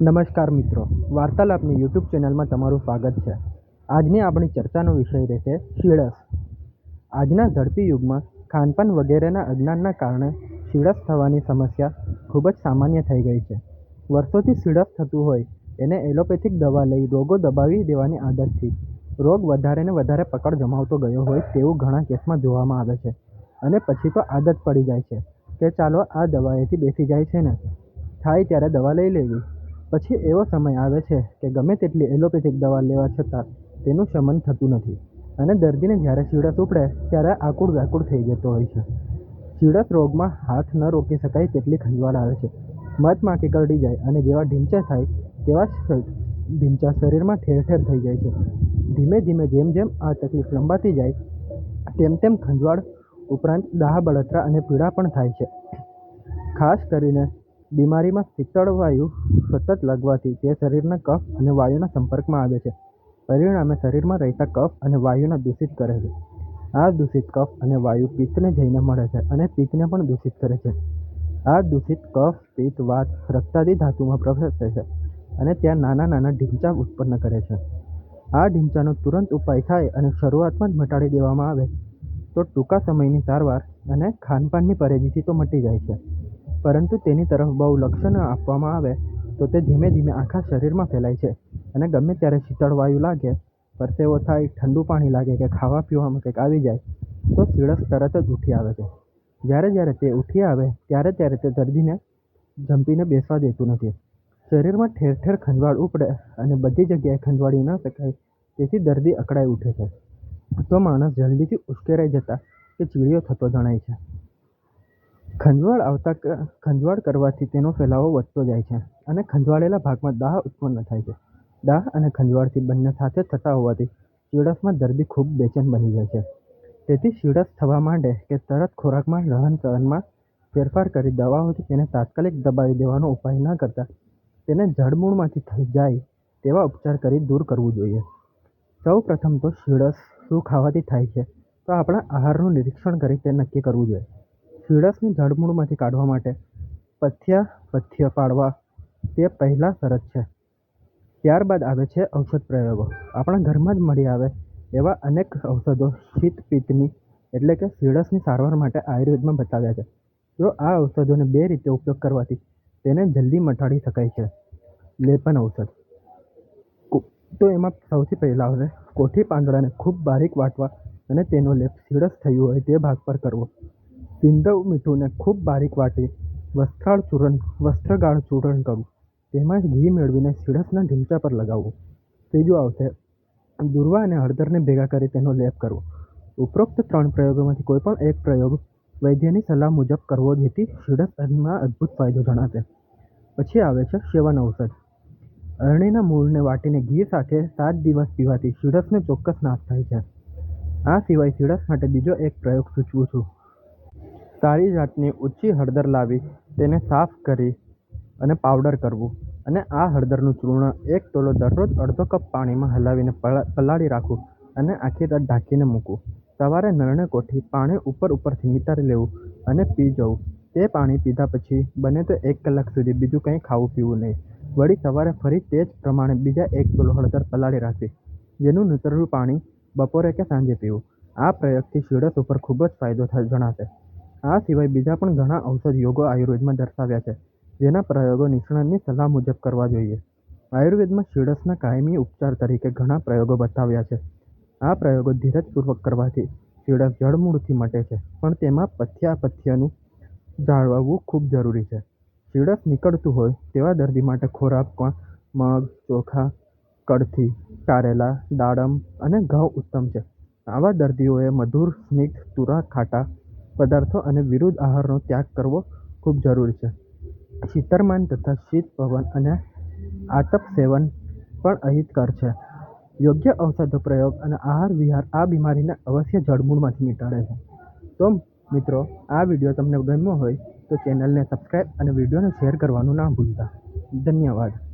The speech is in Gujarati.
નમસ્કાર મિત્રો. વાર્તાલાપની યુટ્યુબ ચેનલમાં તમારું સ્વાગત છે. આજની આપણી ચર્ચાનો વિષય રહેશે શીળસ. આજના ઝડપી યુગમાં ખાનપાન વગેરેના અજ્ઞાનના કારણે શીળસ થવાની સમસ્યા ખૂબ જ સામાન્ય થઈ ગઈ છે. વર્ષોથી શીળસ થતું હોય એને એલોપેથિક દવા લઈ રોગો દબાવી દેવાની આદતથી રોગ વધારે ને વધારે પકડ જમાવતો ગયો હોય તેવું ઘણા કેસમાં જોવામાં આવે છે. અને પછી તો આદત પડી જાય છે કે ચાલો આ દવાએથી બેસી જાય છે ને? થાય ત્યારે દવા લઈ લેવી. પછી એવો સમય આવે છે કે ગમે તેટલી એલોપેથિક દવા લેવા છતાં તેનું શમન થતું નથી અને દર્દીને જ્યારે શીળસ ઉપડે ત્યારે આકુળ વ્યાકુળ થઈ જતો હોય છે. શીળસ રોગમાં હાથ ન રોકી શકાય તેટલી ખંજવાળ આવે છે. મધમાખી કરડી જાય અને જેવા ઢીંચા થાય તેવા ઢીંચા શરીરમાં ઠેર ઠેર થઈ જાય છે. ધીમે ધીમે જેમ જેમ આ તકલીફ લંબાતી જાય, તેમ તેમ ખંજવાળ ઉપરાંત દાહ, બળતરા અને પીડા પણ થાય છે. ખાસ કરીને બીમારીમાં શીતળ વાયુ સતત લાગવાથી તે શરીરના કફ અને વાયુના સંપર્કમાં આવે છે. પરિણામે શરીરમાં રહેતા કફ અને વાયુને દૂષિત કરે છે. આ દૂષિત કફ અને વાયુ પિત્તને જઈને મળે છે અને પિત્તને પણ દૂષિત કરે છે. આ દૂષિત કફ, પિત્ત, વાત રક્તાદી ધાતુમાં પ્રવેશે છે અને ત્યાં નાના નાના ઢીંચા ઉત્પન્ન કરે છે. આ ઢીંચાનો તુરંત ઉપાય થાય અને શરૂઆતમાં જ મટાડી દેવામાં આવે. તો ટૂંકા સમયની સારવાર અને ખાનપાનની પરેજીથી તો મટી જાય છે. પરંતુ તેની તરફ બહુ લક્ષ્ય ન આપવામાં આવે, તો તે ધીમે ધીમે આખા શરીરમાં ફેલાય છે અને ગમે ત્યારે શીતળ વાયુ લાગે, પરસેવો થાય, ઠંડુ પાણી લાગે કે ખાવા પીવામાં કંઈક આવી જાય, તો શીળસ તરત જ ઉઠી આવે છે. જ્યારે જ્યારે તે ઉઠી આવે, ત્યારે ત્યારે તે દર્દીને જંપીને બેસવા દેતું નથી. શરીરમાં ઠેર ઠેર ખંજવાળ ઉપડે અને બધી જગ્યાએ ખંજવાળી ન શકાય, તેથી દર્દી અકળાઈ ઉઠે છે. તો માણસ જલ્દીથી ઉશ્કેરાઈ જતા કે ચીડિયો થતો જણાય છે. ખંજવાળ આવતા ખંજવાળ કરવાથી તેનો ફેલાવો વધતો જાય છે અને ખંજવાળેલા ભાગમાં દાહ ઉત્પન્ન થાય છે. દાહ અને ખંજવાળથી બંને સાથે થતા હોવાથી ચીડસમાં દર્દી ખૂબ બેચેન બની જાય છે. તેથી શિડસ થવા માંડે કે તરત ખોરાકમાં રહન સહનમાં ફેરફાર કરી દવાઓથી તેને તાત્કાલિક દબાવી દેવાનો ઉપાય ન કરતા તેને જડમૂળમાંથી થઈ જાય તેવા ઉપચાર કરી દૂર કરવું જોઈએ. સૌ પ્રથમ તો શિડસ શું ખાવાથી થાય છે? તો આપણા આહારનું નિરીક્ષણ કરી તે નક્કી કરવું જોઈએ. શીળસને જડમૂળમાંથી કાઢવા માટે પથ્યા પથ્ય પાડવા તે પહેલાં શરત છે. ત્યારબાદ આવે છે ઔષધ પ્રયોગો. આપણા ઘરમાં જ મળી આવે એવા અનેક ઔષધો શીત પિત્તની એટલે કે શીળસની સારવાર માટે આયુર્વેદમાં બતાવ્યા છે. જો આ ઔષધોને બે રીતે ઉપયોગ કરવાથી તેને જલ્દી મટાડી શકાય છે. લેપન ઔષધ. તો એમાં સૌથી પહેલાં આવશે કોઠી પાંદડાને ખૂબ બારીક વાટવા અને તેનો લેપ સીડસ થયું હોય તે ભાગ પર કરવો. સિંધવ મીઠુંને ખૂબ બારીક વાટી વસ્ત્રાળ ચૂર્ણ, વસ્ત્રગાળ ચૂર્ણ કરવું તેમાં ઘી મેળવીને શિડસના ઢીમચા પર લગાવવું ત્રીજું આવશે. દુર્વા અને હળદરને ભેગા કરી તેનો લેપ કરવો ઉપરોક્ત ત્રણ પ્રયોગોમાંથી કોઈપણ એક પ્રયોગ વૈદ્યની સલાહ મુજબ કરવો જેથી શીળસમાં અદ્ભુત ફાયદો જણાશે. પછી આવે છે સેવન ઔષધ. અરણીના મૂળને વાટીને ઘી સાથે સાત દિવસ પીવાથી શિડસને ચોક્કસ નાશ થાય છે. આ સિવાય શીળસ માટે બીજો એક પ્રયોગ સૂચવું છું. સારી જાતની ઊંચી હળદર લાવી તેને સાફ કરી અને પાવડર કરવું. અને આ હળદરનું ચૂર્ણ એક તોલો દરરોજ અડધો કપ પાણીમાં હલાવીને પલાળી રાખવું અને આખી રાત ઢાંકીને મૂકવું. સવારે નરણે કોઠી પાણી ઉપર ઉપરથી નિતારી લેવું અને પી જવું. તે પાણી પીધા પછી બને તો એક કલાક સુધી બીજું કંઈ ખાવું પીવું નહીં. વળી સવારે ફરી તે જ પ્રમાણે બીજા એક તોલો હળદર પલાળી રાખવી, જેનું નીતરેલું પાણી બપોરે કે સાંજે પીવું. આ પ્રયોગથી શીળસ ઉપર ખૂબ જ ફાયદો જણાશે. આ સિવાય બીજા પણ ઘણા ઔષધ યોગો આયુર્વેદમાં દર્શાવ્યા છે, જેના પ્રયોગો નિષ્ણાતની સલાહ મુજબ કરવા જોઈએ. આયુર્વેદમાં શીળસના કાયમી ઉપચાર તરીકે ઘણા પ્રયોગો બતાવ્યા છે. આ પ્રયોગો ધીરજપૂર્વક કરવાથી શીળસ જડમૂળથી મટે છે, પણ તેમાં પથ્યાપથ્યનું જાળવવું ખૂબ જરૂરી છે. શીળસ નીકળતું હોય તેવા દર્દી માટે ખોરાકમાં મગ, ચોખા કડથી કારેલા, દાડમ અને ઘઉં ઉત્તમ છે. આવા દર્દીઓએ મધુર, સ્નિગ્ધ, તુરા ખાટા પદાર્થો અને વિરુદ્ધ આહારનો ત્યાગ કરવો ખૂબ જરૂરી છે. શીતળમાન તથા શીત પવન અને આતપ સેવન પણ અહિતકર છે. યોગ્ય ઔષધો પ્રયોગ અને આહાર વિહાર આ બીમારીને અવશ્ય જડમૂળમાંથી મિટાડે છે. તો મિત્રો, આ વીડિયો તમને ગમ્યો હોય તો ચેનલને સબસ્ક્રાઈબ અને વિડીયોને શેર કરવાનું ના ભૂલતા. ધન્યવાદ.